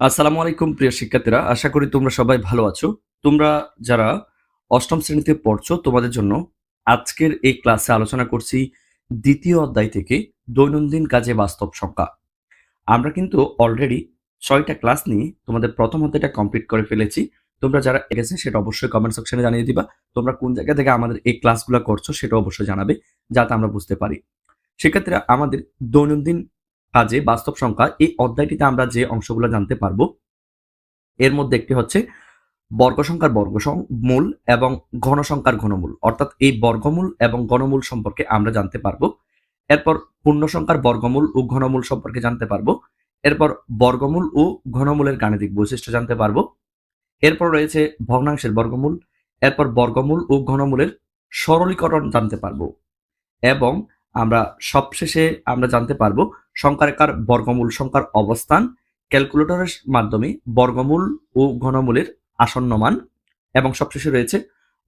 আসসালামু আলাইকুম, প্রিয় শিক্ষার্থীরা। আশা করি তোমরা সবাই ভালো আছো। তোমরা যারা অষ্টম শ্রেণীতে পড়ছো, তোমাদের জন্য আজকের এই ক্লাসে আলোচনা করছি দ্বিতীয় অধ্যায় থেকে দৈনন্দিন কাজে বাস্তব সংখ্যা। আমরা কিন্তু অলরেডি ছয়টা ক্লাস নিয়ে তোমাদের প্রথম অধ্যায়টা কমপ্লিট করে ফেলেছি। তোমরা যারা এগেছে সেটা অবশ্যই কমেন্ট সেকশনে জানিয়ে দিবা। তোমরা কোন জায়গা থেকে আমাদের এই ক্লাসগুলো করছ, সেটা অবশ্যই জানাবে, যাতে আমরা বুঝতে পারি। শিক্ষার্থীরা, আমাদের দৈনন্দিন কাজে বাস্তব সংখ্যা, এই অধ্যায়টিতে আমরা যে অংশগুলো জানতে পারব, এর মধ্যে একটি হচ্ছে বর্গ সংখ্যার বর্গ মূল এবং ঘন সংখ্যার ঘনমূল। অর্থাৎ এই বর্গমূল এবং ঘনমূল সম্পর্কে আমরা জানতে পারব। এরপর পূর্ণ সংখ্যার বর্গমূল ও ঘনমূল সম্পর্কে জানতে পারব। এরপর বর্গমূল ও ঘনমূলের গাণিতিক বৈশিষ্ট্য জানতে পারব। এরপর রয়েছে ভগ্নাংশের বর্গমূল। এরপর বর্গমূল ও ঘনমূলের সরলীকরণ জানতে পারব। এবং আমরা সবশেষে আমরা জানতে পারব সংখ্যারেখার বর্গমূল সংখ্যার অবস্থান, ক্যালকুলেটরের মাধ্যমে বর্গমূল ও ঘনমূলের আসন্ন মান, এবং সবশেষে রয়েছে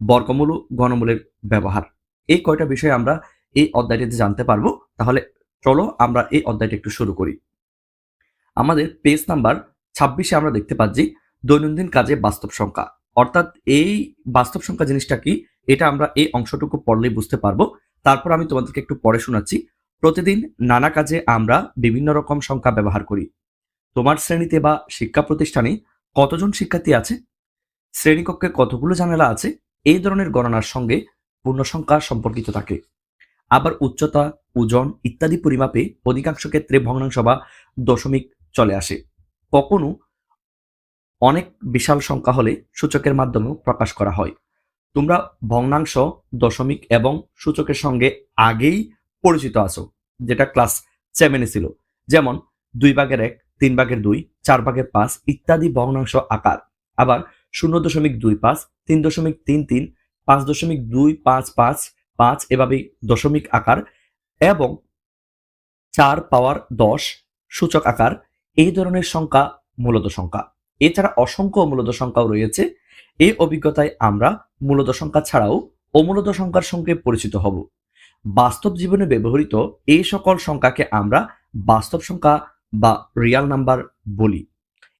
বর্গমূল ও ঘনমূলের ব্যবহার। এই কয়টা বিষয় আমরা এই অধ্যায়টিতে জানতে পারব। তাহলে চলো আমরা এই অধ্যায়টা একটু শুরু করি। আমাদের পেজ নাম্বার ছাব্বিশে আমরা দেখতে পাচ্ছি দৈনন্দিন কাজে বাস্তব সংখ্যা। অর্থাৎ এই বাস্তব সংখ্যা জিনিসটা কি? এটা আমরা এই অংশটুকু পড়লেই বুঝতে পারব। তারপর আমি তোমাদেরকে একটু পড়ে শোনাচ্ছি। প্রতিদিন নানা কাজে আমরা বিভিন্ন রকম সংখ্যা ব্যবহার করি। তোমার শ্রেণীতে বা শিক্ষা প্রতিষ্ঠানে কতজন শিক্ষার্থী আছে? শ্রেণীকক্ষে কতগুলো জানালা আছে? এই ধরনের গণনার সঙ্গে পূর্ণ সংখ্যা সম্পর্কিত থাকে। আবার উচ্চতা, ওজন ইত্যাদি পরিমাপে অধিকাংশ ক্ষেত্রে ভগ্নাংশ বা দশমিক চলে আসে। কখনো অনেক বিশাল সংখ্যা হলে সূচকের মাধ্যমেও প্রকাশ করা হয়। তোমরা ভগ্নাংশ, দশমিক এবং সূচকের সঙ্গে আগেই পরিচিত আছো, যেটা ক্লাস সেভেনে ছিল। যেমন, দুই ভাগের এক, তিন ভাগের দুই, চার ভাগের পাঁচ ইত্যাদি ভগ্নাংশ আকার। আবার শূন্য দশমিক দুই পাঁচ, তিন দশমিক তিন তিন, পাঁচ দশমিক দুই পাঁচ পাঁচ পাঁচ এভাবে দশমিক আকার এবং চার পাওয়ার দশ সূচক আকার, এই ধরনের সংখ্যা মূলত সংখ্যা। এছাড়া অসংখ্য মূলত সংখ্যাও রয়েছে। এই অভিজ্ঞতায় আমরা মূলত সংখ্যা ছাড়াও অমূলত সংখ্যার সঙ্গে পরিচিত হব। বাস্তব জীবনে ব্যবহৃত এই সকল সংখ্যাকে আমরা বাস্তব সংখ্যা বা রিয়াল নাম্বার বলি।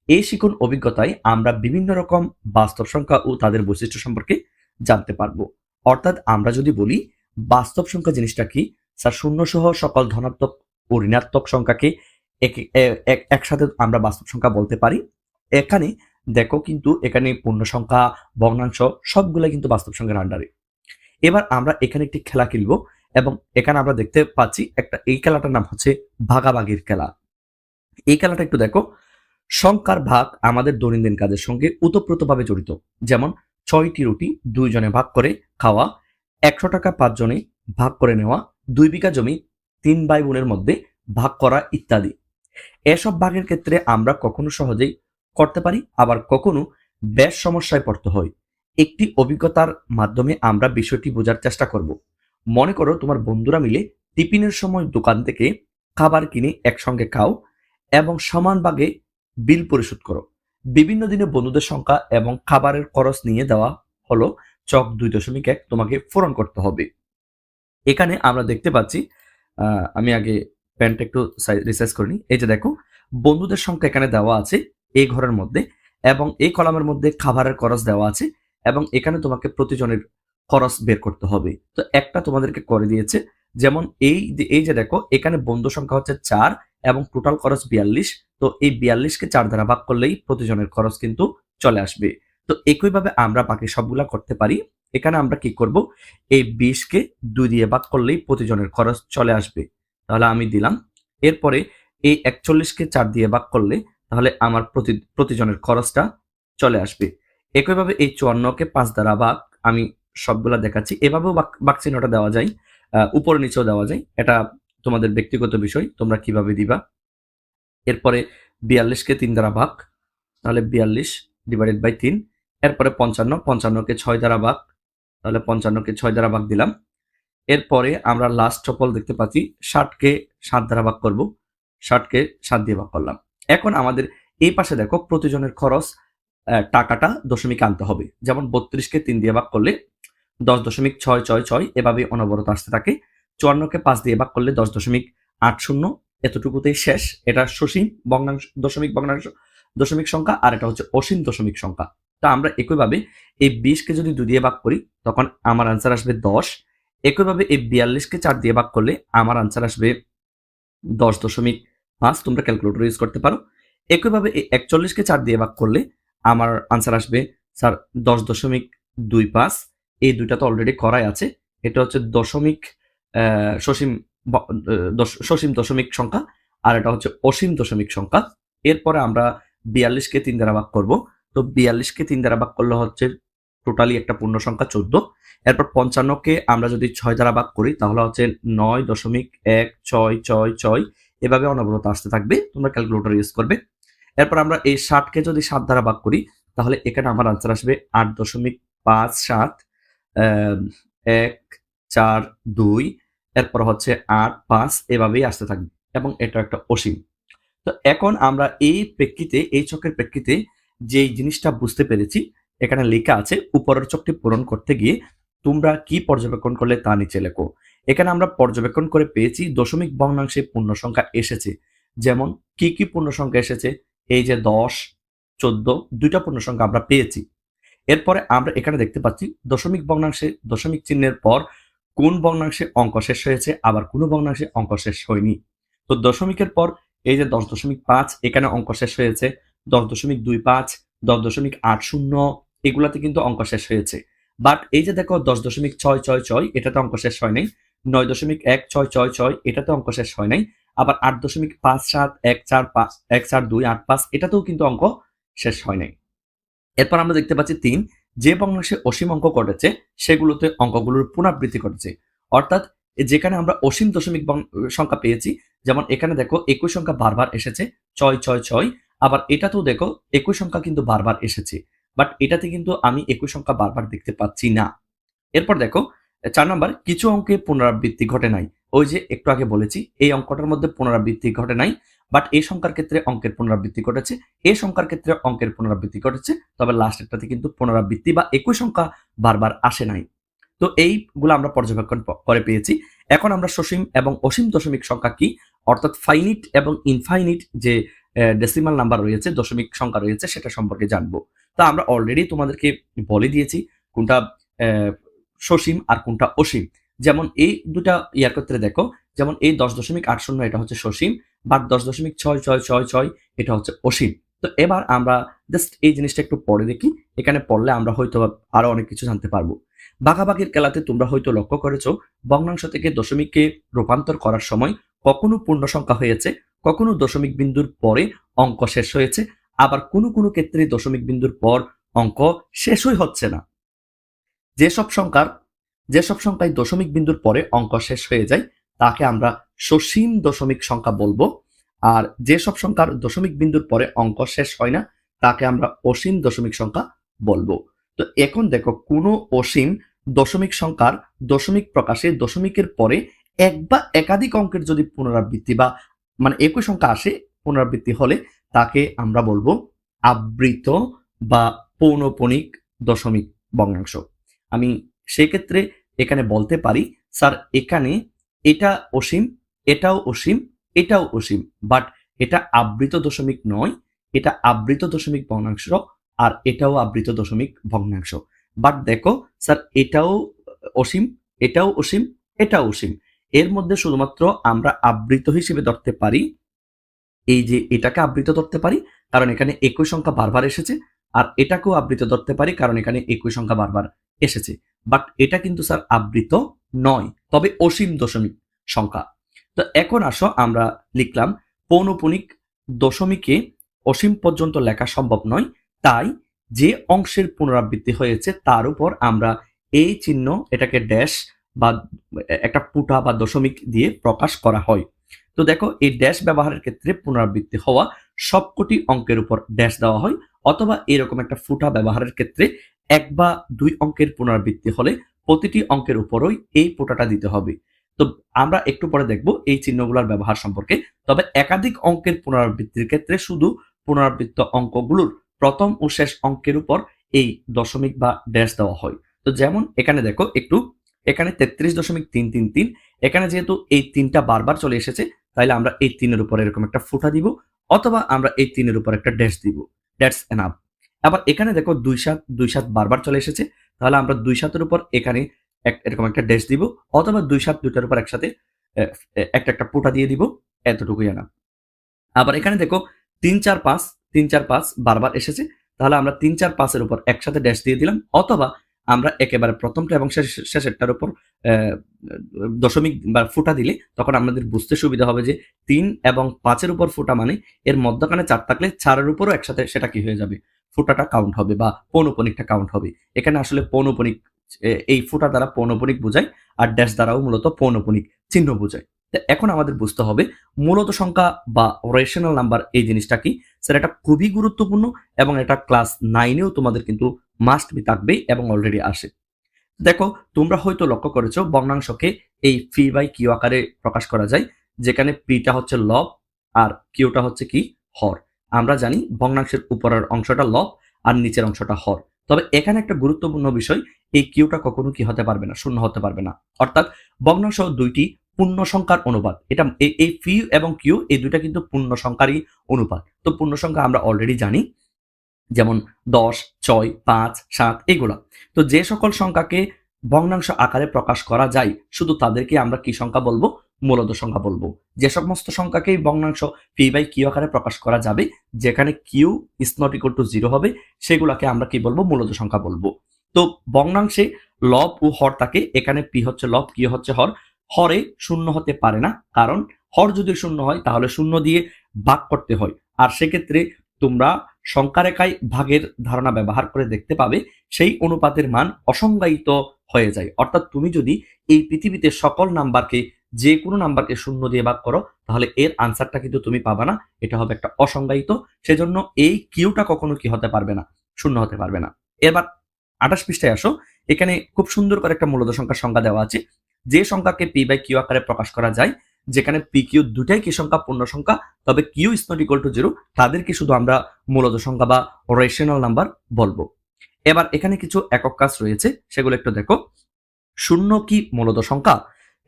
এই শিখন অভিজ্ঞতায় আমরা বিভিন্ন রকম বাস্তব সংখ্যা ও তাদের বৈশিষ্ট্য সম্পর্কে জানতে পারব। অর্থাৎ আমরা যদি বলি, বাস্তব সংখ্যা জিনিসটা কি? স্যার শূন্য সহ সকল ধনাত্মক ও ঋণাত্মক সংখ্যাকে এক- এক- একসাথে আমরা বাস্তব সংখ্যা বলতে পারি। এখানে দেখো কিন্তু এখানে পূর্ণ সংখ্যা ভগ্নাংশ সবগুলো কিন্তু বাস্তব সংখ্যার আন্ডারে। এবার আমরা এখানে একটি খেলা খেলব এবং এখানে আমরা দেখতে পাচ্ছি একটা, এই খেলাটার নাম হচ্ছে ভাগাভাগির খেলা। এই খেলাটা একটু দেখো। সংখ্যার ভাগ আমাদের দৈনন্দিন কাজের সঙ্গে ওতপ্রোতভাবে জড়িত। যেমন ছয়টি রুটি দুইজনে ভাগ করে খাওয়া, একশো টাকা পাঁচজনে ভাগ করে নেওয়া, দুই বিঘা জমি তিন ভাই বোনের মধ্যে ভাগ করা ইত্যাদি। এসব ভাগের ক্ষেত্রে আমরা কখনো সহজেই করতে পারি, আবার কখনো বেশ সমস্যায় পড়তে হয়। একটি অভিজ্ঞতার মাধ্যমে আমরা বিষয়টি বোঝার চেষ্টা করব। মনে করো তোমার বন্ধুরা মিলে টিফিনের সময় দোকান থেকে খাবার কিনে একসঙ্গে খাও এবং সমান ভাগে বিল পরিশোধ করো। বিভিন্ন দিনে বন্ধুদের সংখ্যা এবং খাবারের খরচ নিয়ে দেওয়া হলো চক দুই দশমিক এক তোমাকে পূরণ করতে হবে। এখানে আমরা দেখতে পাচ্ছি আমি আগে প্যান্ট একটু রিসার্চ করে নিই। এই যে দেখো, বন্ধুদের সংখ্যা এখানে দেওয়া আছে এই ঘরের মধ্যে এবং এই কলামের মধ্যে খাবারের খরচ দেওয়া আছে এবং এখানে তোমাকে প্রতিজনের খরচ বের করতে হবে। তো একটা তোমাদেরকে করে দিয়েছে, যেমন এই এই যে দেখো, এখানে বন্ধু সংখ্যা হচ্ছে চার এবং টোটাল খরচ বিয়াল্লিশ। তো এই বিয়াল্লিশকে চার দ্বারা ভাগ করলেই প্রতিজনের খরচ কিন্তু চলে আসবে। তো একইভাবে আমরা বাকি সবগুলা করতে পারি। এখানে আমরা কি করব? এই বিশকে দুই দিয়ে ভাগ করলেই প্রতিজনের খরচ চলে আসবে। তাহলে আমি দিলাম। এরপরে এই একচল্লিশকে চার দিয়ে ভাগ করলে তাহলে আমার প্রতি, প্রতিজনের খরচটা চলে আসবে। একইভাবে এই চুয়ান্নকে পাঁচ দ্বারা ভাগ আমি সবগুলা দেখাচ্ছি। এভাবেও বাক- বাক চিহ্নটা দেওয়া যায় উপরে নিচেও দেওয়া যায়। এটা তোমাদের ব্যক্তিগত বিষয়, তোমরা কীভাবে দিবা। এরপরে বিয়াল্লিশকে তিন দ্বারা ভাগ, তাহলে বিয়াল্লিশ ডিভাইডেড বাই তিন। এরপরে পঞ্চান্ন, পঞ্চান্নকে ছয় দ্বারা ভাগ, তাহলে পঞ্চান্নকে ছয় দ্বারা ভাগ দিলাম। এরপরে আমরা লাস্ট টপল দেখতে পাচ্ছি, ষাটকে সাত দ্বারা ভাগ করব, ষাটকে সাত দিয়ে ভাগ করলাম। এখন আমাদের এই পাশে দেখো প্রতিজনের খরচ টাকাটা দশমিক আনতে হবে। যেমন বত্রিশকে তিন দিয়ে ভাগ করলে দশ দশমিক ছয় ছয় ছয় এভাবে অনবরত আসতে থাকে। চুয়ান্নকে পাঁচ দিয়ে ভাগ করলে দশ দশমিক আট শূন্য, এতটুকুতেই শেষ। এটা সসীম ভগ্নাংশ, দশমিক ভগ্নাংশ, দশমিক সংখ্যা, আর এটা হচ্ছে অসীম দশমিক সংখ্যা। তা আমরা একইভাবে এই বিশকে যদি দু দিয়ে ভাগ করি, তখন আমার আনসার আসবে দশ। একইভাবে এই বিয়াল্লিশকে চার দিয়ে ভাগ করলে আমার আনসার আসবে দশ দশমিক পাঁচ তোমরা ক্যালকুলেটর ইউজ করতে পারো। একইভাবে এই একচল্লিশকে চার দিয়ে ভাগ করলে আমার আনসার আসবে স্যার দশ দশমিক দুই পাঁচ। এই দুইটা তো অলরেডি করাই আছে। এটা হচ্ছে দশমিক সসীম সসীম দশমিক সংখ্যা আর এটা হচ্ছে অসীম দশমিক সংখ্যা। এরপরে আমরা বিয়াল্লিশকে তিন দ্বারা ভাগ করব। তো বিয়াল্লিশকে তিন দ্বারা ভাগ করলে হচ্ছে টোটালি একটা পূর্ণ সংখ্যা চোদ্দ। এরপর পঞ্চান্নকে আমরা যদি ছয় দ্বারা ভাগ করি তাহলে হচ্ছে নয় দশমিক এক, ছয় ছয় ছয়। এভাবে অনবরত আসতে থাকবে, তোমরা ক্যালকুলেটর ইউজ করবে। এরপর আমরা এই ষাটকে যদি সাত দ্বারা ভাগ করি, তাহলে এখানে আমার আনসার আসবে আট দশমিক পাঁচ সাত এক, চার, দুই, এরপর হচ্ছে আট, পাঁচ, এভাবেই আসতে থাকবে। এবং এটা একটা অসীম। তো এখন আমরা এই প্রেক্ষিতে, এই চকের প্রেক্ষিতে যেই জিনিসটা বুঝতে পেরেছি, এখানে লেখা আছে, উপরের চকটি পূরণ করতে গিয়ে তোমরা কি পর্যবেক্ষণ করলে তা নিচে লেখো। এখানে আমরা পর্যবেক্ষণ করে পেয়েছি দশমিক ভগ্নাংশে পূর্ণ সংখ্যা এসেছে। যেমন, কি কি পূর্ণ সংখ্যা এসেছে? এই যে দশ, চোদ্দ, দুইটা পূর্ণ সংখ্যা আমরা পেয়েছি। এরপরে আমরা এখানে দেখতে পাচ্ছি দশমিক ভগ্নাংশে দশমিক চিহ্নের পর কোন ভগ্নাংশে অঙ্ক শেষ হয়েছে, আবার কোন ভগ্নাংশে অঙ্ক শেষ হয়নি। তো দশমিকের পর এই যে দশ দশমিক পাঁচ, এখানে অঙ্ক শেষ হয়েছে। দশ দশমিক দুই পাঁচ, দশ দশমিক আট শূন্য, এগুলাতে কিন্তু অঙ্ক শেষ হয়েছে। বাট এই যে দেখো দশ দশমিক ছয় ছয় ছয়, এটাতে অঙ্ক শেষ হয় নাই। নয় দশমিক এক ছয় ছয় ছয় এটাতে অঙ্ক শেষ হয় নাই। আবার আট দশমিক পাঁচ সাত এক চার পাঁচ, এক চার দুই আট পাঁচ, এটাতেও কিন্তু অঙ্ক শেষ হয় নাই। এরপর আমরা দেখতে পাচ্ছি তিন, যে ভগ্নাংশে অসীম অঙ্ক ঘটেছে, সেগুলোতে অঙ্কগুলোর পুনরাবৃত্তি ঘটেছে। অর্থাৎ যেখানে আমরা অসীম দশমিক সংখ্যা পেয়েছি, যেমন এখানে দেখো একই সংখ্যা বারবার এসেছে, ছয় ছয় ছয়, আবার এটাতেও দেখো একই সংখ্যা কিন্তু বারবার এসেছে, বাট এটাতে কিন্তু আমি একই সংখ্যা বারবার দেখতে পাচ্ছি না। এরপর দেখো চার নাম্বার, কিছু অঙ্কে পুনরাবৃত্তি ঘটে নাই। ওই যে একটু আগে বলেছি, এই অঙ্কটার মধ্যে পুনরাবৃত্তি ঘটে নাই বাট এই সংখ্যার ক্ষেত্রে অঙ্কের পুনরাবৃত্তি ঘটেছে এই সংখ্যার ক্ষেত্রে অঙ্কের পুনরাবৃত্তি ঘটেছে, তবে লাস্টেরটাতে কিন্তু পুনরাবৃত্তি বা একই সংখ্যা বারবার আসে নাই। তো এইগুলো আমরা পর্যবেক্ষণ করে পেয়েছি। এখন আমরা সসীম এবং অসীম দশমিক সংখ্যা কি? অর্থাৎ ফাইনিট এবং ইনফাইনিট যে ডেসিমাল নাম্বার রয়েছে, দশমিক সংখ্যা রয়েছে, সেটা সম্পর্কে জানব। তা আমরা অলরেডি তোমাদেরকে বলে দিয়েছি, কোনটা সসীম আর কোনটা অসীম? যেমন এই দুটা ইয়ার ক্ষেত্রে দেখো, যেমন এই দশ দশমিক আট শূন্য এটা হচ্ছে সসীম, বাট দশ দশমিক ছয় ছয় ছয় ছয় এটা হচ্ছে অসীম। তো এবার আমরা জাস্ট এই জিনিসটা একটু পড়ে দেখি, এখানে পড়লে আমরা হয়তো আরও অনেক কিছু জানতে পারব। বাঘাবাগির খেলাতে তোমরা হয়তো লক্ষ্য করেছ, ভগ্নাংশ থেকে দশমিককে রূপান্তর করার সময় কখনো পূর্ণ সংখ্যা হয়েছে, কখনো দশমিক বিন্দুর পরে অঙ্ক শেষ হয়েছে, আবার কোনো কোনো ক্ষেত্রে দশমিক বিন্দুর পর অঙ্ক শেষই হচ্ছে না। যেসব সংখ্যার, যেসব সংখ্যায় দশমিক বিন্দুর পরে অঙ্ক শেষ হয়ে যায়, তাকে আমরা সসীম দশমিক সংখ্যা বলব। আর যেসব সংখ্যার দশমিক বিন্দুর পরে অঙ্ক শেষ হয় না, তাকে আমরা অসীম দশমিক সংখ্যা বলব। তো এখন দেখো, কোনো অসীম দশমিক সংখ্যার দশমিক প্রকাশে দশমিকের পরে এক বা একাধিক অঙ্কের যদি পুনরাবৃত্তি বা মানে একই সংখ্যা আসে, পুনরাবৃত্তি হলে তাকে আমরা বলব আবৃত বা পৌনপণিক দশমিক ভগ্নাংশ আমি সেক্ষেত্রে এখানে বলতে পারি, স্যার, এখানে এটা অসীম, এটাও অসীম এটাও অসীম বাট এটা আবৃত দশমিক নয়, এটা আবৃত দশমিক ভগ্নাংশ আর এটাও আবৃত দশমিক ভগ্নাংশ। বাট দেখো, স্যার, এটাও অসীম এটাও অসীম এটাও অসীম। এর মধ্যে শুধুমাত্র আমরা আবৃত হিসেবে ধরতে পারি, এই যে এটাকে আবৃত ধরতে পারি, কারণ এখানে একই সংখ্যা বারবার এসেছে, আর এটাকেও আবৃত ধরতে পারি, কারণ এখানে একই সংখ্যা বারবার এসেছে। বাট এটা কিন্তু স্যার আবৃত নয়, তবে অসীম দশমিক সংখ্যা। তো এখন আসো, আমরা লিখলাম, পৌনপুনিক দশমিকে অসীম পর্যন্ত লেখা সম্ভব নয়, তাই যে অংশের পুনরাবৃত্তি হয়েছে তার উপর আমরা এই চিহ্ন, এটাকে ড্যাশ বা একটা পুটা বা দশমিক দিয়ে প্রকাশ করা হয়। তো দেখো, এই ড্যাশ ব্যবহারের ক্ষেত্রে পুনরাবৃত্তি হওয়া সবকটি অঙ্কের উপর ড্যাশ দেওয়া হয়, অথবা এরকম একটা ফুটা ব্যবহারের ক্ষেত্রে এক বা দুই অঙ্কের পুনরাবৃত্তি হলে প্রতিটি অঙ্কের উপরই এই ফুটাটা দিতে হবে। তো আমরা একটু পরে দেখব এই চিহ্নগুলোর ব্যবহার সম্পর্কে। তবে একাধিক অঙ্কের পুনরাবৃত্তির ক্ষেত্রে শুধু পুনরাবৃত্ত অঙ্কগুলোর প্রথম ও শেষ অঙ্কের উপর এই দশমিক বা ড্যাশ দেওয়া হয়। তো যেমন এখানে দেখো একটু, এখানে তেত্রিশ দশমিক তিন তিন তিন, এখানে যেহেতু এই তিনটা বারবার চলে এসেছে তাহলে আমরা এই তিনের উপর এরকম একটা ফুটা দিব, অথবা আমরা এই তিনের উপর একটা ড্যাশ দিব। দ্যাটস এনাফ আবার এখানে দেখো দুই সাত দুই সাত বারবার চলে এসেছে। তাহলে আমরা দুই সাতের উপর এখানে এক- এরকম একটা ড্যাশ দিব, অথবা দুই সাত দুইটার উপর একসাথে একটা একটা পোটা দিয়ে দিব, এতটুকুই আনা। আবার এখানে দেখো তিন, চার, পাঁচ, তিন, চার, পাঁচ বারবার এসেছে। তাহলে আমরা তিন, চার, পাঁচের উপর একসাথে ড্যাশ দিয়ে দিলাম, অথবা আমরা একেবারে প্রথমটা এবং শেষ- শেষেরটার উপর দশমিক বা ফুটা দিলে তখন আমাদের বুঝতে সুবিধা হবে যে তিন এবং পাঁচের উপর ফুটা মানে এর মধ্যখানে চার থাকলে চারের উপরও একসাথে সেটা কি হয়ে যাবে। ফুটাটা কাউন্ট হবে বা পৌনপনিকটা কাউন্ট হবে। এখানে আসলে পৌনপনিক এই ফুটা দ্বারা পৌনপনিক বোঝায় আর ড্যাশ দ্বারাও মূলত পৌনপনিক চিহ্ন বোঝায়। এখন আমাদের বুঝতে হবে মূলত সংখ্যা বা রেশনাল নাম্বার এই জিনিসটা কি? স্যার, এটা খুবই গুরুত্বপূর্ণ এবং এটা ক্লাস নাইনেও তোমাদের কিন্তু মাস্ট বি থাকবেই এবং অলরেডি আসে। দেখো, তোমরা হয়তো লক্ষ্য করেছ ভগ্নাংশকে এই ফি বাই কিউ আকারে প্রকাশ করা যায়, যেখানে পিটা হচ্ছে লব আর কিউটা হচ্ছে কি? হর। আমরা জানি ভগ্নাংশের উপরের অংশটা লব আর নিচের অংশটা হর। তবে এখানে একটা গুরুত্বপূর্ণ বিষয়, এই কিউটা কখনো কি হতে পারবে না, শূন্য হতে পারবে না। অর্থাৎ ভগ্নাংশ দুইটি পূর্ণ সংখ্যার অনুপাত। এটা এই- ফি এবং কিউ এই দুইটা কিন্তু পূর্ণ সংখ্যারই অনুপাত। তো পূর্ণ সংখ্যা আমরা অলরেডি জানি, যেমন দশ, ছয়, পাঁচ, সাত, এগুলা। তো যে সকল সংখ্যাকে ভগ্নাংশ আকারে প্রকাশ করা যায়, শুধু তাদেরকে আমরা কি সংখ্যা বলব? মূলত সংখ্যা বলব। যে সমস্ত সংখ্যাকেই ভগ্নাংশ পি বাই কিউ আকারে প্রকাশ করা যাবে, যেখানে Q is not equal to zero হবে, সেগুলাকে আমরা কি বলব? মূলত সংখ্যা বলব। তো ভগ্নাংশে লব ও হর থাকে, এখানে পি হচ্ছে লব কিউ হচ্ছে হর। হরে শূন্য হতে পারে না, কারণ হর যদি শূন্য হয়, তাহলে শূন্য দিয়ে ভাগ করতে হয়। আর সেক্ষেত্রে তোমরা সংখ্যারেখায় ভাগের ধারণা ব্যবহার করে দেখতে পাবে, সেই অনুপাতের মান অসংজ্ঞায়িত হয়ে যায়। অর্থাৎ তুমি যদি এই পৃথিবীতে সকল নাম্বারকে যে কোনো নাম্বারকে শূন্য দিয়ে ভাগ করো, তাহলে এর আনসারটা কিন্তু তুমি পাবা না। এটা হবে একটা অসংজ্ঞায়িত। সেজন্য এই কিউটা কখনো কি হতে পারবে না, শূন্য হতে পারবে না। এবার আঠাশ পৃষ্ঠায় আসো। এখানে খুব সুন্দর করে একটা মূলত সংখ্যার সংখ্যা দেওয়া আছে। যে সংখ্যাকে পি বাই কিউ আকারে প্রকাশ করা যায়, যেখানে পি কিউ দুটাই কি সংখ্যা? পূর্ণ সংখ্যা। তবে Q is not equal to zero তাদেরকে শুধু আমরা মূলত সংখ্যা বা রেশনাল নাম্বার বলব। এবার এখানে কিছু একক কাজ রয়েছে, সেগুলো একটু দেখো। শূন্য কি মূলত সংখ্যা?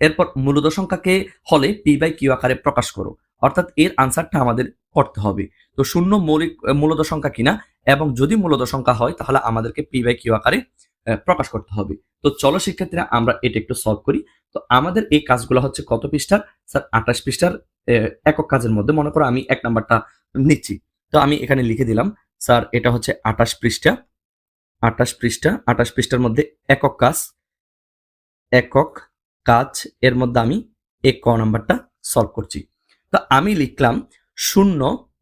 এরপর মূলত সংখ্যাকে হলে পি বাই কিউ আকারে প্রকাশ করো। অর্থাৎ এর আনসারটা আমাদের করতে হবে। তো শূন্য মৌলিক মূলত সংখ্যা কিনা? এবং যদি মূলত সংখ্যা হয়, তাহলে আমাদেরকে পি বাই কিউ আকারে প্রকাশ করতে হবে। তো চলো শিক্ষার্থীরা, আমরা এটা একটু সলভ করি। তো আমাদের এই কাজগুলো হচ্ছে কত পৃষ্ঠার? স্যার, আঠাশ পৃষ্ঠার একক কাজের মধ্যে। মনে করো আমি এক নাম্বারটা নিচ্ছি। তো আমি এখানে লিখে দিলাম, স্যার, এটা হচ্ছে আঠাশ পৃষ্ঠা। আঠাশ পৃষ্ঠা, আঠাশ পৃষ্ঠার মধ্যে একক কাজ। একক কাজ, এর মধ্যে আমি এক ক নাম্বারটা সলভ করছি। তো আমি লিখলাম শূন্য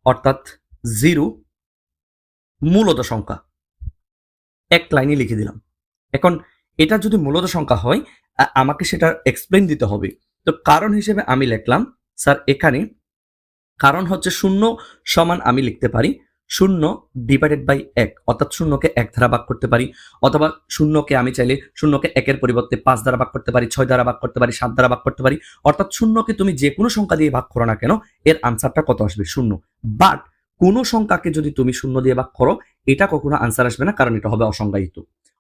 অর্থাৎ জিরো মূলত সংখ্যা। এক লাইনে লিখে দিলাম। এখন এটা যদি মূলত সংখ্যা হয় আমাকে সেটা এক্সপ্লেন দিতে হবে। তো কারণ হিসেবে আমি লিখলাম, স্যার, এখানে কারণ হচ্ছে শূন্য সমান আমি লিখতে পারি। শূন্য ডিভাইডেড বাই এক, অর্থাৎ শূন্যকে এক দ্বারা ভাগ করতে পারি, অথবা শূন্যকে আমি চাইলে শূন্যকে একের পরিবর্তে পাঁচ দ্বারা ভাগ করতে পারি, ছয় দ্বারা ভাগ করতে পারি, সাত দ্বারা ভাগ করতে পারি, অর্থাৎ শূন্যকে তুমি যে কোনো সংখ্যা দিয়ে ভাগ করো না কেন, এর আনসারটা কত আসবে? শূন্য। বাট কোনো সংখ্যাকে যদি তুমি শূন্য দিয়ে ভাগ করো, এটা কখনো আনসার আসবে না, কারণ এটা হবে অসংজ্ঞায়িত।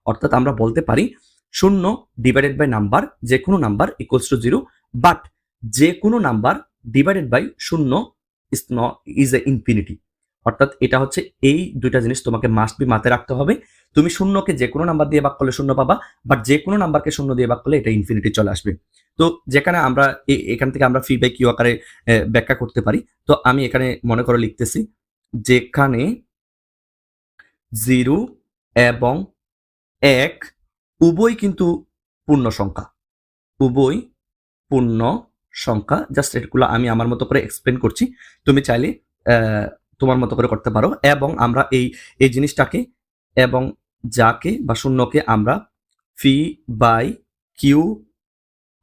অর্থাৎ আমরা বলতে পারি, শূন্য ডিভাইডেড বাই নাম্বার যে কোনো number equals to zero but যে কোনো নাম্বার ডিভাইডেড বাই শূন্য ইজ ইজ এ ইনফিনিটি অর্থাৎ এটা হচ্ছে এই দুইটা জিনিস তোমাকে মাস্ট বি মাথায় রাখতে হবে। তুমি শূন্যকে যে কোনো নাম্বার দিয়ে ভাগ করলে শূন্য পাবা বাট যে কোনো নাম্বারকে শূন্য দিয়ে ভাগ করলে এটা ইনফিনিটি চলে আসবে। তো যেখানে আমরা এখান থেকে আমরা ফি বাই কিউ আকারে ব্যাখ্যা করতে পারি। তো আমি এখানে মনে করে লিখতেছি, যেখানে জিরো এবং এক উভয় কিন্তু পূর্ণ সংখ্যা। উভয় পূর্ণ সংখ্যা। জাস্ট এগুলো আমি আমার মতো করে এক্সপ্লেন করছি। তুমি চাইলে তোমার মতো করে করতে পারো এবং আমরা এই এই জিনিসটাকে এবং যাকে বা শূন্যকে আমরা ফি বাই কিউ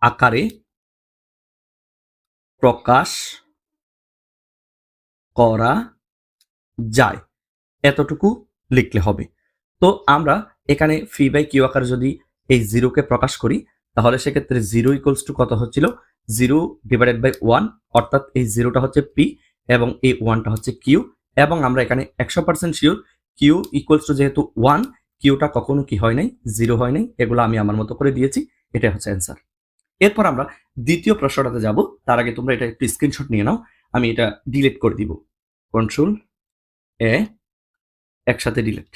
আকারে প্রকাশ করা যায়। এতটুকু লিখলে হবে। তো আমরা এখানে ফি বাই কিউ আকারে যদি এই জিরোকে প্রকাশ করি, তাহলে সেক্ষেত্রে জিরো ইকুয়ালস টু কত হচ্ছিল? জিরো ডিভাইডেড বাই ওয়ান অর্থাৎ এই জিরোটা হচ্ছে পি এবং এই ওয়ানটা হচ্ছে কিউ এবং আমরা এখানে একশো percent sure Q equals to যেহেতু ওয়ান কিউটা কখনো কি হয় নাই জিরো হয় নাই, এগুলো আমি আমার মতো করে দিয়েছি এটা হচ্ছে অ্যান্সার এরপর আমরা দ্বিতীয় প্রশ্নটাতে যাব, তার আগে তোমরা এটা একটু স্ক্রিনশট নিয়ে নাও, আমি এটা ডিলিট করে দিব। কন্ট্রোল এ একসাথে ডিলিট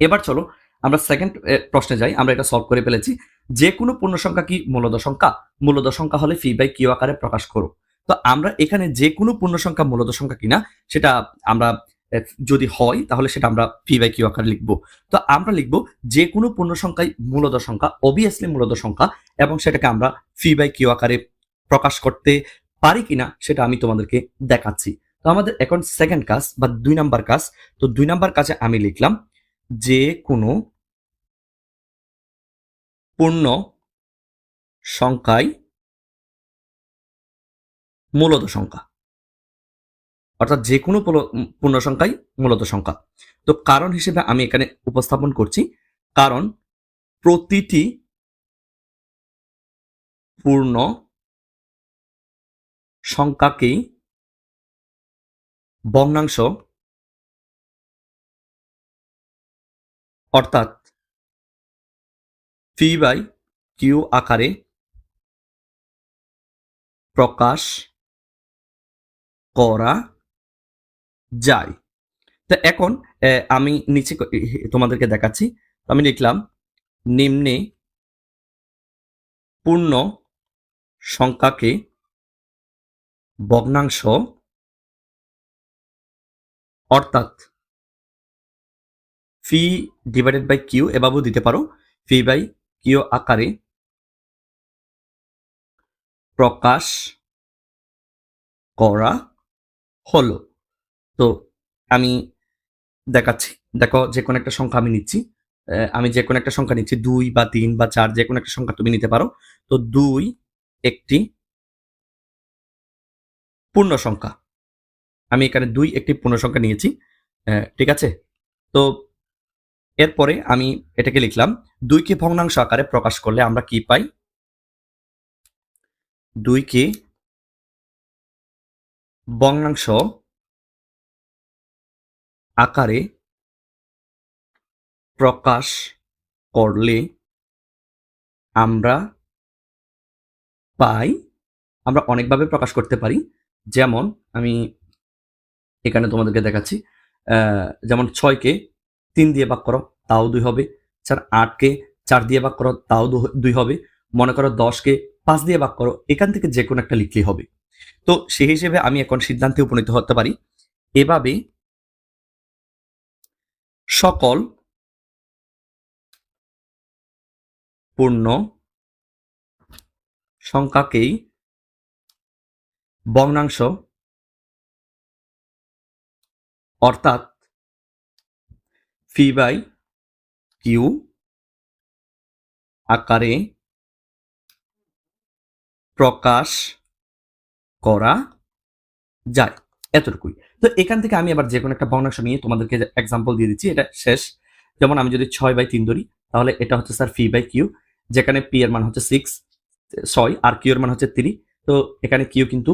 এবার চলো, আমরা সেকেন্ড প্রশ্নে যাই, আমরা এটা সলভ করে ফেলেছি। যে কোনো পূর্ণ সংখ্যা কি মূলদ সংখ্যা মূলদ সংখ্যা হলে ফি বাই কিউ আকারে প্রকাশ করো। তো আমরা এখানে যে কোনো পূর্ণ সংখ্যা মূলদ সংখ্যা কিনা, সেটা আমরা যদি হয়, তাহলে সেটা আমরা ফি বাই কিউ আকারে লিখব। তো আমরা লিখব যে কোনো পূর্ণ সংখ্যাই মূলদ সংখ্যা অবভিয়াসলি মূলদ সংখ্যা, এবং সেটাকে আমরা ফি বাই কিউ আকারে প্রকাশ করতে পারি কিনা, সেটা আমি তোমাদেরকে দেখাচ্ছি। তো আমাদের এখন সেকেন্ড কাজ বা দুই নাম্বার কাজ, তো দুই নাম্বার কাজে আমি লিখলাম যে কোনো পূর্ণ সংখ্যাই মূলত সংখ্যা অর্থাৎ যে কোনো পূর্ণ- সংখ্যাই মূলত সংখ্যা তো কারণ হিসেবে আমি এখানে উপস্থাপন করছি, কারণ প্রতিটি পূর্ণ সংখ্যাকেই ভগ্নাংশ অর্থাৎ ফি বাই কিউ আকারে প্রকাশ করা যায়। তো এখন আমি নিচে তোমাদেরকে দেখাচ্ছি। আমি লিখলাম, নিম্নে পূর্ণ সংখ্যাকে ভগ্নাংশ অর্থাৎ ফি ডিভাইডেড বাই কিউ এভাবেও দিতে পারো। ফি বাই কিউ আকারে প্রকাশ করা হলো। তো আমি দেখাচ্ছি। দেখো যে কোনো একটা সংখ্যা আমি নিচ্ছি। আমি যে কোনো একটা সংখ্যা নিচ্ছি। দুই বা তিন বা চার যে কোনো একটা সংখ্যা তুমি নিতে পারো। তো দুই একটি পূর্ণ সংখ্যা। আমি এখানে দুই একটি পূর্ণ সংখ্যা নিয়েছি। ঠিক আছে? তো এরপরে আমি এটাকে লিখলাম, দুইকে ভগ্নাংশ আকারে প্রকাশ করলে আমরা কি পাই? দুইকে ভগ্নাংশ আকারে প্রকাশ করলে আমরা পাই, আমরা অনেকভাবে প্রকাশ করতে পারি। যেমন আমি এখানে তোমাদেরকে দেখাচ্ছি যেমন ছয়কে তিন দিয়ে ভাগ করো, তাও দুই হবে। স্যার আটকে চার দিয়ে ভাগ করো, তাও দুই হবে। মনে করো দশকে পাঁচ দিয়ে ভাগ করো, এখান থেকে যে কোনো একটা লিখলেই হবে। তো সেই হিসেবে আমি এখন সিদ্ধান্তে উপনীত হতে পারি। এভাবে সকল পূর্ণ সংখ্যাকেই ভগ্নাংশ অর্থাৎ ফি বাই কিউ আকারে প্রকাশ করা যায়। এতটুকুই। তো এখান থেকে আমি আবার যে কোনো একটা ভগ্নাংশ নিয়ে তোমাদেরকে এক্সাম্পল দিয়ে দিচ্ছি, এটা শেষ। যেমন আমি যদি ছয় বাই তিন ধরি, তাহলে এটা হচ্ছে স্যার ফি বাই কিউ যেখানে পি এর মান হচ্ছে সিক্স ছয়, আর কিউ এর মান হচ্ছে থ্রি তো এখানে কিউ কিন্তু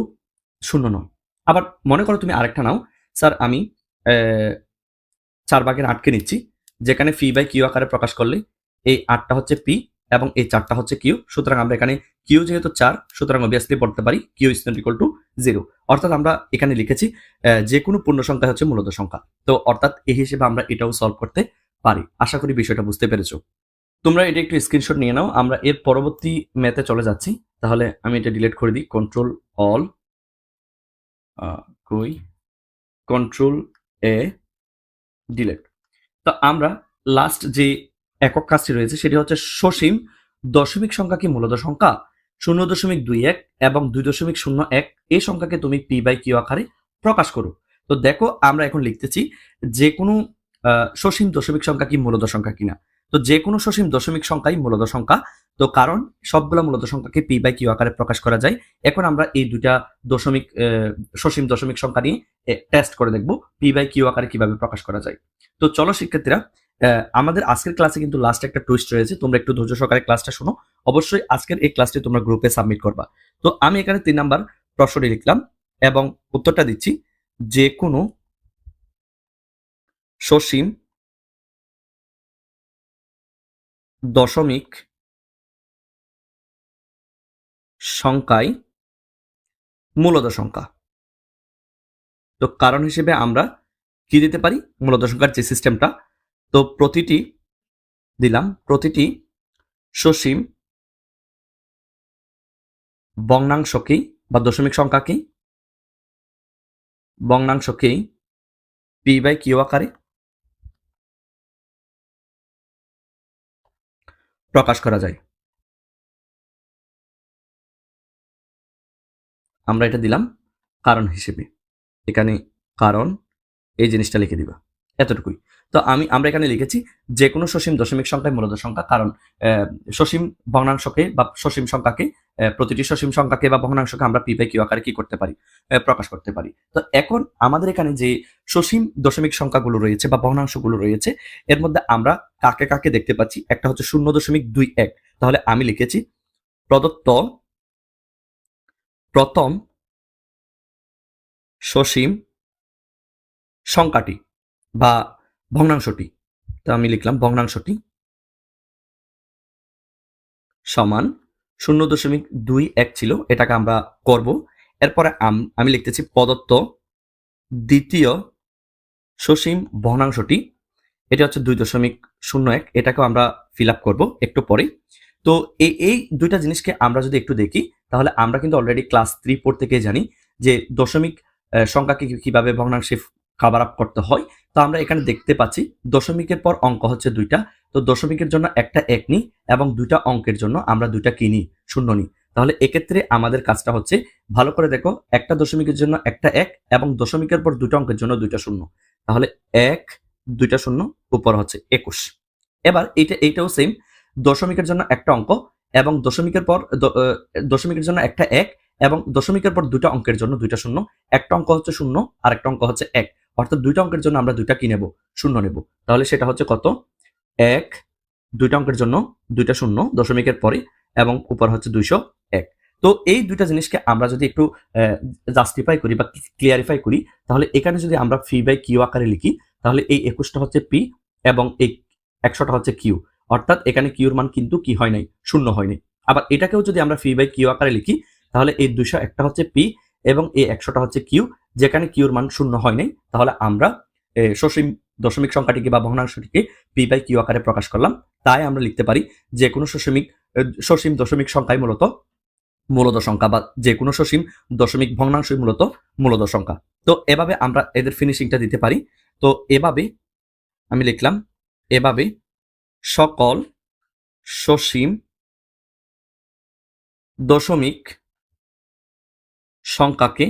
শূন্য নয়। আবার মনে করো তুমি আরেকটা নাও স্যার আমি চার ভাগের আটকে নিচ্ছি, যেখানে ফি বাই কিউ আকারে প্রকাশ করলে এই আটটা হচ্ছে পি এবং এই চারটা হচ্ছে কিউ, সুতরাং আমরা এখানে কিউ যেহেতু চার, সুতরাং অবভিয়াসলি পড়তে পারি Q is not equal to zero অর্থাৎ আমরা এখানে লিখেছি যে কোনো পূর্ণ সংখ্যা হচ্ছে মূলত সংখ্যা। তো অর্থাৎ এই হিসেবে আমরা এটাও সলভ করতে পারি। আশা করি বিষয়টা বুঝতে পেরেছ। তোমরা এটা একটু স্ক্রিনশট নিয়ে নাও। আমরা এর পরবর্তী ম্যাথে চলে যাচ্ছি। তাহলে আমি এটা ডিলিট করে দিই। কন্ট্রোল অল কই? কন্ট্রোল এ ডিলেট তো আমরা লাস্ট যে একক কাজটি রয়েছে, সেটি হচ্ছে সসীম দশমিক সংখ্যা কি মূলত সংখ্যা? শূন্য দশমিক দুই এক এবং দুই দশমিক শূন্য এক, এই সংখ্যাকে তুমি পি বাই কিউ আকারে প্রকাশ করো। তো দেখো, আমরা এখন লিখতেছি যে কোনো সসীম দশমিক সংখ্যা কি মূলত সংখ্যা কিনা? তো যে কোনো সসীম দশমিক সংখ্যাই মূলত সংখ্যা। তো কারণ সবগুলো মূলত সংখ্যাকে পি বাই কিউ আকারে প্রকাশ করা যায়। এখন আমরা এই দুইটা দশমিক সসীম দশমিক সংখ্যা নিয়ে টেস্ট করে দেখব পি বাই কিউ আকারে কীভাবে প্রকাশ করা যায়। তো চলো শিক্ষার্থীরা আমাদের আজকের ক্লাসে কিন্তু লাস্ট একটা টুইস্ট রয়েছে। তোমরা একটু ধৈর্য সহকারে ক্লাসটা শোনো। অবশ্যই আজকের এই ক্লাসটি তোমরা গ্রুপে সাবমিট করবা। তো আমি এখানে তিন নাম্বার প্রশ্নটি লিখলাম এবং উত্তরটা দিচ্ছি। যে কোনো সসীম দশমিক সংখ্যায় মূলত সংখ্যা। তো কারণ হিসেবে আমরা কি দিতে পারি? মূলত সংখ্যার যে সিস্টেমটা তো প্রতিটি দিলাম, প্রতিটি সসীম ভগ্নাংশকেই বা দশমিক সংখ্যাকেই ভগ্নাংশকেই পি বাই কিউ আকারে প্রকাশ করা যায়। আমরা এটা দিলাম কারণ হিসেবে। এখানে কারণ এই জিনিসটা লিখে দিবা। এতটুকুই। তো আমি, আমরা এখানে লিখেছি যে কোনো সসীম দশমিক সংখ্যায় মূলত সংখ্যা। কারণ সসীম ভগ্নাংশকে বা সসীম সংখ্যাকে প্রতিটি সসীম সংখ্যাকে বা ভগ্নাংশকে আমরা পি বাই কিউ আকারে কি করতে পারি? প্রকাশ করতে পারি। তো এখন আমাদের এখানে যে সসীম দশমিক সংখ্যাগুলো রয়েছে বা ভগ্নাংশগুলো রয়েছে, এর মধ্যে আমরা কাকে কাকে দেখতে পাচ্ছি? একটা হচ্ছে শূন্য দশমিক দুই এক। তাহলে আমি লিখেছি, প্রদত্ত প্রথম সসীম সংখ্যাটি বা ভগ্নাংশটি। তো আমি লিখলাম ভগ্নাংশটি সমান শূন্য দশমিক দুই এক ছিল, এটাকে আমরা করব। এরপরে আমি লিখতেছি প্রদত্ত দ্বিতীয় সসীম ভগ্নাংশটি, এটা হচ্ছে দুই দশমিক শূন্য এক, এটাকেও আমরা ফিল আপ করব একটু পরে তো এই এই দুইটা জিনিসকে আমরা যদি একটু দেখি, তাহলে আমরা কিন্তু অলরেডি ক্লাস থ্রি ফোর থেকে জানি যে দশমিক সংখ্যাকে কীভাবে ভগ্নাংশে কাভার আপ করতে হয়। তো আমরা এখানে দেখতে পাচ্ছি দশমিকের পর অঙ্ক হচ্ছে দুইটা। তো দশমিকের জন্য একটা এক নিই এবং দুইটা অঙ্কের জন্য আমরা দুইটা কিনি শূন্য নিই। তাহলে এক্ষেত্রে আমাদের কাজটা হচ্ছে ভালো করে দেখো, একটা দশমিকের জন্য একটা এক এবং দশমিকের পর দুটো অঙ্কের জন্য দুইটা শূন্য। তাহলে এক, দুইটা শূন্য, উপর হচ্ছে একুশ। এবার এটা এইটাও সেম দশমিকের জন্য একটা অঙ্ক এবং দশমিকের পর দশমিকের জন্য একটা এক এবং দশমিকের পর দুটো অঙ্কের জন্য দুইটা শূন্য। একটা অঙ্ক হচ্ছে শূন্য আর একটা অঙ্ক হচ্ছে এক। অর্থাৎ দুইটা অঙ্কের জন্য আমরা দুইটা কি নেব? শূন্য নেব। তাহলে সেটা হচ্ছে কত? এক, দুইটা অঙ্কের জন্য দুইটা শূন্য দশমিকের পরে এবং উপর হচ্ছে দুইশো এক। তো এই দুইটা জিনিসকে আমরা যদি একটু জাস্টিফাই করি বা ক্লিয়ারিফাই করি, তাহলে এখানে যদি আমরা ফি বাই কিউ আকারে লিখি, তাহলে এই একুশটা হচ্ছে পি এবং এই একশোটা হচ্ছে কিউ অর্থাৎ এখানে কিউর মান কিন্তু কি হয় নাই? শূন্য হয়নি আবার এটাকেও যদি আমরা ফি বাই কিউ আকারে লিখি, তাহলে এই দুইশো একটা হচ্ছে পি এবং এই একশোটা হচ্ছে কিউ যেখানে কিউর মান শূন্য হয় নাই, তাহলে আমরা সসীম দশমিক সংখ্যাটিকে বা ভগ্নাংশটিকে পি বাই কিউ আকারে প্রকাশ করলাম। তাই আমরা লিখতে পারি যে কোনো সসীমিক সসীম দশমিক সংখ্যায় মূলত মূলদ সংখ্যা বা যে কোনো সসীম দশমিক ভগ্নাংশই মূলত মূলদ সংখ্যা। তো এভাবে আমরা এদের ফিনিশিংটা দিতে পারি। তো এভাবে আমি লিখলাম, এভাবে সকল সসীম দশমিক সংখ্যাকে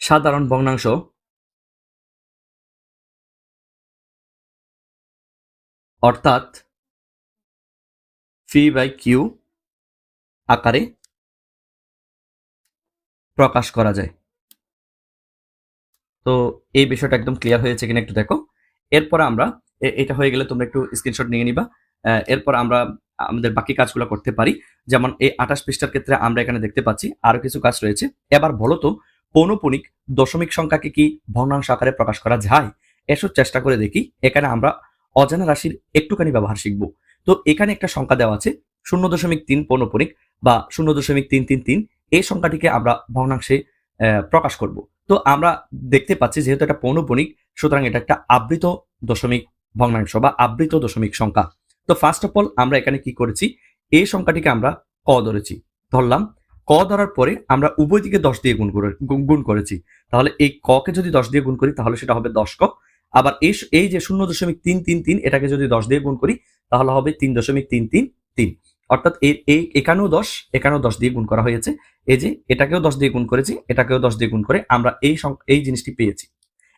সাধারণ ভগ্নাংশ। অর্থাৎ ফি বাই কিউ আকারে প্রকাশ করা যায়। তো এই বিষয়টা একদম ক্লিয়ার হয়েছে কিনা একটু দেখো। এরপর আমরা এটা হয়ে গেলে তোমরা একটু স্ক্রিনশট নিয়ে নিবা। এরপর আমরা আমাদের বাকি কাজগুলো করতে পারি। যেমন এই আঠাশ পৃষ্ঠার ক্ষেত্রে আমরা এখানে দেখতে পাচ্ছি আরও কিছু কাজ রয়েছে। এবার বলো তো পৌনপুনিক দশমিক সংখ্যাকে কি ভগ্নাংশ আকারে প্রকাশ করা যায়? এসব চেষ্টা করে দেখি। এখানে আমরা অজানা রাশির একটুখানি ব্যবহার শিখব। তো এখানে একটা সংখ্যা দেওয়া আছে, শূন্য দশমিক তিন পৌনপুনিক বা শূন্য দশমিক তিন তিন তিন। এই সংখ্যাটিকে আমরা ভগ্নাংশে প্রকাশ করব। তো আমরা দেখতে পাচ্ছি যেহেতু এটা পৌনপুনিক, সুতরাং এটা একটা আবৃত দশমিক ভগ্নাংশ বা আবৃত দশমিক সংখ্যা। তো ফার্স্ট অফ অল আমরা এখানে কি করেছি? এই সংখ্যাটিকে আমরা ক ধরেছি। ধরলাম ক ধরার পরে আমরা উভয় দিকে দশ দিয়ে গুণ করে গুণ- করেছি। তাহলে এই ক কে যদি দশ দিয়ে গুণ করি, তাহলে সেটা হবে দশ ক। আবার এই এই যে শূন্য দশমিক তিন তিন তিন, এটাকে যদি দশ দিয়ে গুণ করি, তাহলে হবে তিন দশমিক তিন তিন তিন। অর্থাৎ এই এই এখানেও দশ এখানেও দশ দিয়ে গুণ করা হয়েছে। এই যে এটাকেও দশ দিয়ে গুণ করেছি, এটাকেও দশ দিয়ে গুণ করে আমরা এই এই জিনিসটি পেয়েছি।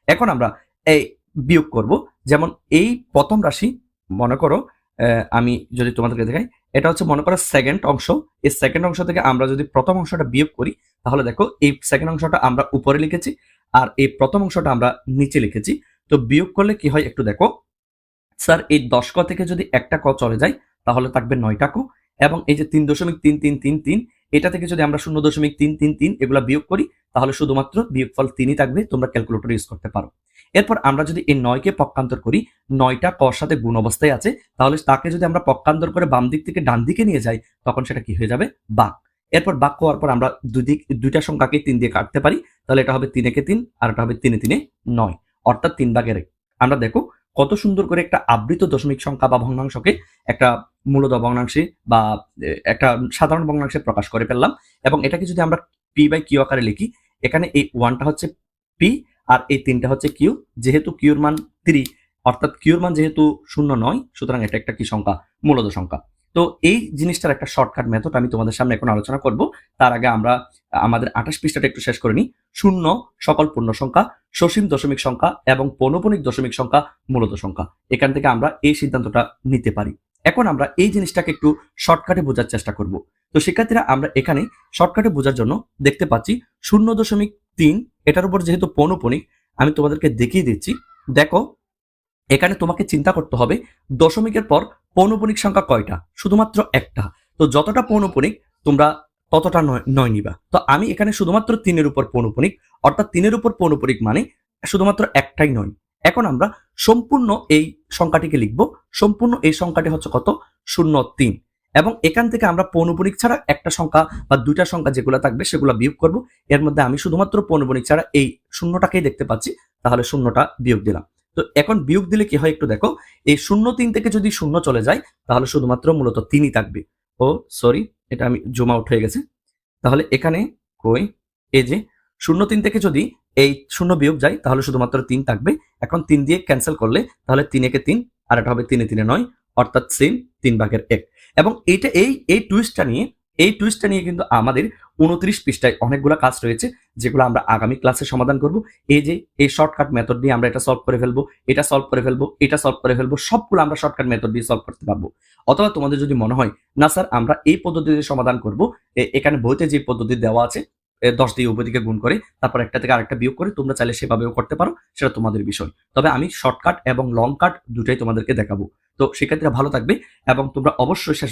এখন আমরা এই বিয়োগ করব। যেমন এই প্রথম রাশি, মনে করো আমি যদি তোমাদেরকে দেখাই, এটা হচ্ছে মনে করো সেকেন্ড অংশ। এই সেকেন্ড অংশ থেকে আমরা যদি প্রথম অংশটা বিয়োগ করি, তাহলে দেখো এই সেকেন্ড অংশটা আমরা উপরে লিখেছি আর এই প্রথম অংশটা আমরা নিচে লিখেছি। তো বিয়োগ করলে কি হয় একটু দেখো, স্যার এই দশ ক থেকে যদি একটা ক চলে যায়, তাহলে থাকবে নয়টা ক। এবং এই যে তিন দশমিক তিন তিন তিন তিন, এটা থেকে যদি আমরা শূন্য দশমিক তিন তিন তিন এগুলা বিয়োগ করি, তাহলে শুধুমাত্র বিয়োগফল তিনই থাকবে, তোমরা ক্যালকুলেটর ইউজ করতে পারো। এরপর আমরা যদি এই নয়কে পক্ষান্তর করি, নয়টা কর সাথে গুণ অবস্থায় আছে, তাহলে তাকে যদি আমরা পক্ষান্তর করে বাম দিক থেকে ডান দিকে নিয়ে যাই, তখন সেটা কি হয়ে যাবে? বাক। এরপর বাক হওয়ার পর আমরা দুই দিক, দুইটা সংখ্যাকে তিন দিয়ে কাটতে পারি, তাহলে এটা হবে তিন একে তিন, আর এটা হবে তিনে তিনে নয়। অর্থাৎ তিন ভাগের এক। আমরা দেখো কত সুন্দর করে একটা আবৃত দশমিক সংখ্যা বা ভগ্নাংশকে একটা মূলত ভগ্নাংশে বা একটা সাধারণ ভগ্নাংশে প্রকাশ করে ফেললাম, এবং এটাকে যদি আমরা পি বাই কিউ আকারে লিখি, এখানে এই ওয়ানটা হচ্ছে পি আর এই তিনটা হচ্ছে কিউ যেহেতু কিউর মান থ্রি অর্থাৎ কিউর মান যেহেতু শূন্য নয়, সুতরাং এটা একটা কি সংখ্যা? মূলত সংখ্যা। তো এই জিনিসটার একটা শর্টকাট মেথড আমি তোমাদের সামনে এখন আলোচনা করব। তার আগে আমরা, আমাদের আঠাশ পৃষ্ঠাটা একটু শেষ করে নিই। শূন্য, সকল পূর্ণ সংখ্যা, সসীম দশমিক সংখ্যা এবং পৌনপনিক দশমিক সংখ্যা মূলত সংখ্যা। এখান থেকে আমরা এই সিদ্ধান্তটা নিতে পারি। এখন আমরা এই জিনিসটাকে একটু শর্টকাটে বোঝার চেষ্টা করব। তো শিক্ষার্থীরা, আমরা এখানে শর্টকাটে বোঝার জন্য দেখতে পাচ্ছি শূন্য দশমিক তিন এটার উপর যেহেতু পৌনপনিক আমি তোমাদেরকে দেখিয়ে দিচ্ছি। দেখো, এখানে তোমাকে চিন্তা করতে হবে, দশমিকের পর পৌনপনিক সংখ্যা কয়টা? শুধুমাত্র একটা। তো যতটা পৌনপনিক তোমরা ততটা নয় নয় নিবা। তো আমি এখানে শুধুমাত্র তিনের উপর পৌনপনিক অর্থাৎ তিনের উপর পৌনপনিক মানে শুধুমাত্র একটাই নয়। এখন আমরা সম্পূর্ণ এই সংখ্যাটিকে লিখব। সম্পূর্ণ এই সংখ্যাটি হচ্ছে কত? শূন্য তিন। এবং এখান থেকে আমরা পৌনপনিক ছাড়া একটা সংখ্যা বা দুইটা সংখ্যা যেগুলো থাকবে সেগুলো বিয়োগ করব। এর মধ্যে আমি শুধুমাত্র পৌনপনিক ছাড়া এই শূন্যটাকেই দেখতে পাচ্ছি, তাহলে শূন্যটা বিয়োগ দিলাম। তো এখন বিয়োগ দিলে কি হয় একটু দেখো, এই শূন্য তিন থেকে যদি শূন্য চলে যায়, তাহলে শুধুমাত্র মূলত তিনই থাকবে। ও, সরি, এটা আমি জুম আউট হয়ে গেছে। তাহলে এখানে কই? এই যে, শূন্য তিন থেকে যদি এই শূন্য বিয়োগ যায়, তাহলে শুধুমাত্র তিন থাকবে। এখন তিন দিয়ে ক্যান্সেল করলে, তাহলে তিন একে তিন, আর এটা হবে তিনে তিনে নয়, অর্থাৎ সেম তিন ভাগের এক। এবং এটা এই এই টুইস্টটা নিয়ে, এই টুইস্টটা নিয়ে কিন্তু আমাদের উনত্রিশ পৃষ্ঠায় অনেকগুলো কাজ রয়েছে, যেগুলো আমরা আগামী ক্লাসে সমাধান করব। এই যে, এই শর্টকাট মেথড দিয়ে আমরা এটা সলভ করে ফেলব, এটা সলভ করে ফেলব, এটা সলভ করে ফেলব, সবগুলো আমরা শর্টকাট মেথড দিয়ে সলভ করতে পারব। অথবা তোমাদের যদি মনে হয়, না স্যার, আমরা এই পদ্ধতিতে সমাধান করব এখানে বইতে যে পদ্ধতি দেওয়া আছে দশ দিয়ে উভয়দিকে গুণ করে, তারপর একটা থেকে আরেকটা বিয়োগ করে, তোমরা চাইলে সেভাবেও করতে পারো, সেটা তোমাদের বিষয়। তবে আমি শর্টকাট এবং লং কাট দুটাই তোমাদেরকে দেখাবো। তো সেক্ষেত্রে ভালো থাকবে এবং তোমরা অবশ্যই শেষ